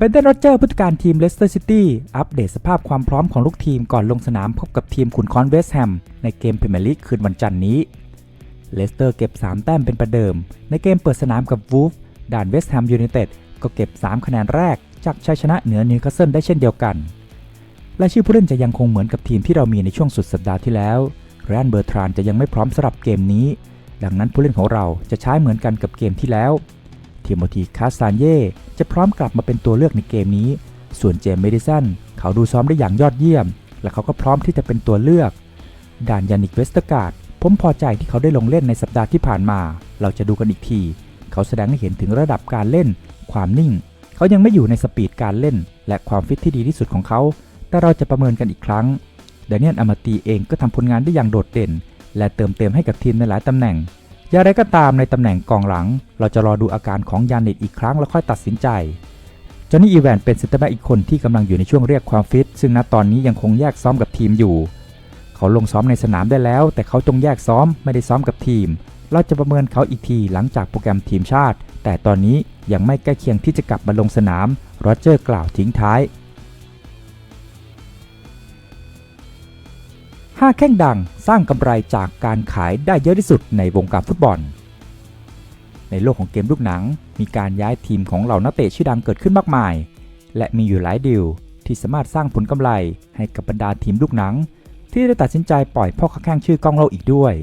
เบนเดนโรเจอร์ผู้จัดการทีมเลสเตอร์ซิตี้อัปเดตสภาพความพร้อมของลูกทีมก่อนลงสนามพบกับทีมขุนคอนเวสต์แฮมในเกมพรีเมียร์ลีกคืนวันจันทร์นี้ เลสเตอร์เก็บ 3 แต้มเป็นประเดิม ในเกมเปิดสนามกับวูฟด่านเวสต์แฮมยูไนเต็ดก็เก็บ 3 คะแนนแรก จากชัยชนะเหนือนิวคาสเซิลได้เช่นเดียวกัน และชื่อผู้เล่นจะยังคงเหมือนกับทีมที่เรามีในช่วงสุดสัปดาห์ที่แล้วแรนเบอร์ทรานจะยังไม่พร้อมสำหรับเกมนี้ ดังนั้นผู้เล่นของเราจะใช้เหมือนกันกับเกมที่แล้ว ทิโมธีคาสซานเย่จะพร้อมกลับมาเป็นตัวเลือกในเกมนี้ ส่วนเจมส์เมดิสันเขาดูซ้อมได้อย่างยอดเยี่ยม และเขาก็พร้อมที่จะเป็นตัวเลือก ด่านยานิกเวสต์การ์ดผมพอใจที่เขาได้ลงเล่นในสัปดาห์ที่ผ่านมา เราจะดูกันอีกที เขาแสดงให้เห็นถึงระดับการเล่น ความนิ่ง เขายังไม่อยู่ในสปีดการเล่น และความฟิตที่ดีที่สุดของเขา แต่เราจะประเมินกันอีกครั้งเดนเนียลอามาตีเองก็ทำผลงานได้อย่างโดดเด่น และเติมเต็มให้กับทีมในหลายตำแหน่ง อย่างไรก็ตามในตำแหน่งกองหลัง เราจะรอดูอาการของยานิดอีกครั้งแล้วค่อยตัดสินใจ จอห์นนี่อีแวนเป็นเซนเตอร์แบ็กอีกคนที่กำลังอยู่ในช่วงเรียกความฟิต ซึ่งณตอนนี้ยังคงแยกซ้อมกับทีมอยู่ เขาลงซ้อมในสนามได้แล้ว แต่เขาจงแยกซ้อมไม่ได้ซ้อมกับทีม เราจะประเมินเขาอีกทีหลังจากโปรแกรมทีมชาติ แต่ตอนนี้ยังไม่ใกล้เคียงที่จะกลับมาลงสนามโรเจอร์กล่าวทิ้งท้าย 5 แข้งดังสร้างกำไรจากการขายได้เยอะที่สุดในวงการฟุตบอล ในโลกของเกมลูกหนัง มีการย้ายทีมของเหล่านักเตะชื่อดังเกิดขึ้นมากมาย และมีอยู่หลายดีลที่สามารถสร้างผลกำไรให้กับบรรดาทีมลูกหนัง ที่ได้ตัดสินใจปล่อยพ่อค้าแข้งชื่อกล้องเล่าอีกด้วย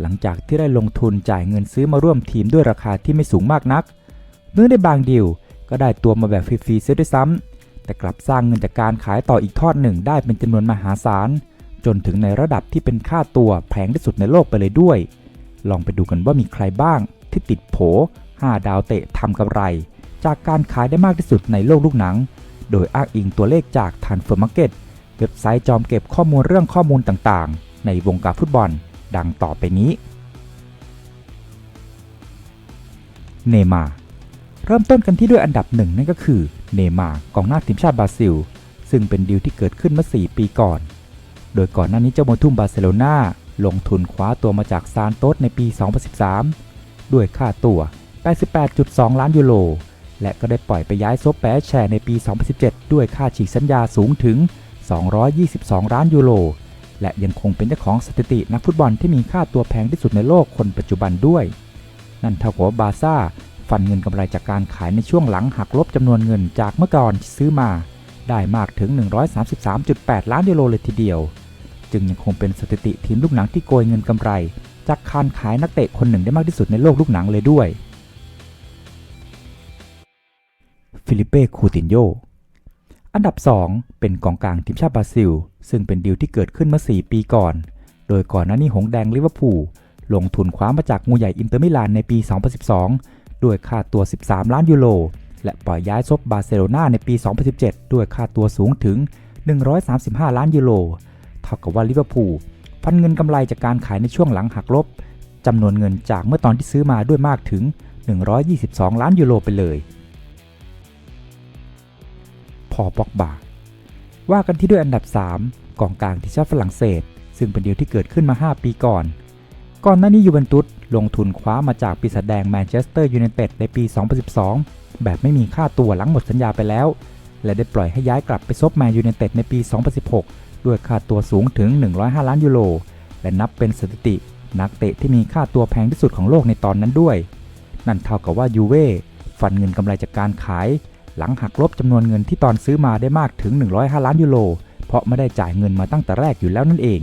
หลังจากที่ได้ลงทุนจ่ายเงินซื้อมาร่วมทีมด้วยราคาที่ไม่สูงมากนักเนื้อในบางดีลก็ได้ตัวมาแบบฟรีๆเสียด้วยซ้ำแต่กลับสร้างเงินจากการขายต่ออีกทอดหนึ่งได้เป็นจำนวนมหาศาล จนถึงในระดับที่เป็นค่าตัวแพงที่สุดในโลกไปเลยด้วย ลองไปดูกันว่ามีใครบ้างที่ติดโผ 5 ดาวเตะทำกำไร จากการขายได้มากที่สุดในโลกลูกหนัง โดยอ้างอิงตัวเลขจากทันเฟอร์มาร์เก็ตเว็บไซต์จอมเก็บข้อมูลเรื่องข้อมูลต่างๆ ในวงการฟุตบอล ดังต่อไปนี้ เนมาเริ่มต้นกันที่ด้วยอันดับหนึ่งนั่นก็คือเนมากองหน้าทีมชาติบราซิล ซึ่งเป็นดีลที่เกิดขึ้นเมื่อ 4 ปีก่อน โดยก่อนหน้านี้เจ้าโมทุ่มบาร์เซโลนาลงทุนคว้าตัวมาจากซานโตสในปี 2013 ด้วยค่าตัว 88.2 ล้านยูโร และก็ได้ปล่อยไปย้ายซบแปแชร์ในปี 2017 ด้วยค่าฉีกสัญญาสูงถึง 222 ล้านยูโร และยังคงเป็นเจ้าของสถิตินักฟุตบอลที่มีค่าตัวแพงที่สุดในโลกคนปัจจุบันด้วย นั่นเท่ากับบาซ่าฟันเงินกำไรจากการขายในช่วงหลังหักลบจำนวนเงินจากเมื่อก่อนที่ซื้อมา ได้มากถึง 133.8 ล้านยูโรเลยทีเดียว จึงยังคงเป็นสถิติทีมลูกหนังที่โกยเงินกำไร จากการขายนักเตะคนหนึ่งได้มากที่สุดในโลกลูกหนังเลยด้วย ฟิลิเป้คูตินโยอันดับ 2 เป็นกองกลางทีมชาติบราซิล ซึ่งเป็นดีลที่เกิดขึ้นเมื่อ 4 ปีก่อน โดยก่อนหน้านี้หงแดงลิเวอร์พูลลงทุนคว้ามาจากงูใหญ่อินเตอร์มิลานในปี 2012 ด้วยค่าตัว 13 ล้านยูโร และปล่อยย้ายซบบาร์เซโลนาในปี 2017 ด้วยค่าตัวสูงถึง 135 ล้านยูโร เท่ากับว่าลิเวอร์พูลฟันเงินกำไรจากการขายในช่วงหลังหักลบจำนวนเงินจากเมื่อตอนที่ซื้อมาด้วยมากถึง 122 ล้านยูโรไปเลย พอป็อกบาว่ากันที่ด้วยอันดับ 3 กองกลางทีมชาติฝรั่งเศส ซึ่งเป็นเดีลที่เกิดขึ้นมา 5 ปีก่อน ก่อนหน้านี้ยูเวนตุสลงทุนคว้ามาจากปีศาจแดงแมนเชสเตอร์ยูไนเต็ดในปี 2012 แบบไม่มีค่าตัวหลังหมดสัญญาไปแล้ว และได้ปล่อยให้ย้ายกลับไปซบแมนยูไนเต็ดในปี 2016 ด้วยค่าตัวสูงถึง 105 ล้านยูโร และนับเป็นสถิติ นักเตะที่มีค่าตัวแพงที่สุดของโลกในตอนนั้นด้วย นั่นเท่ากับว่ายูเว่ฟันเงินกำไรจากการขาย หลังหักลบจำนวนเงินที่ตอนซื้อมาได้มากถึง 105 ล้านยูโร เพราะไม่ได้จ่ายเงินมาตั้งแต่แรกอยู่แล้วนั่นเอง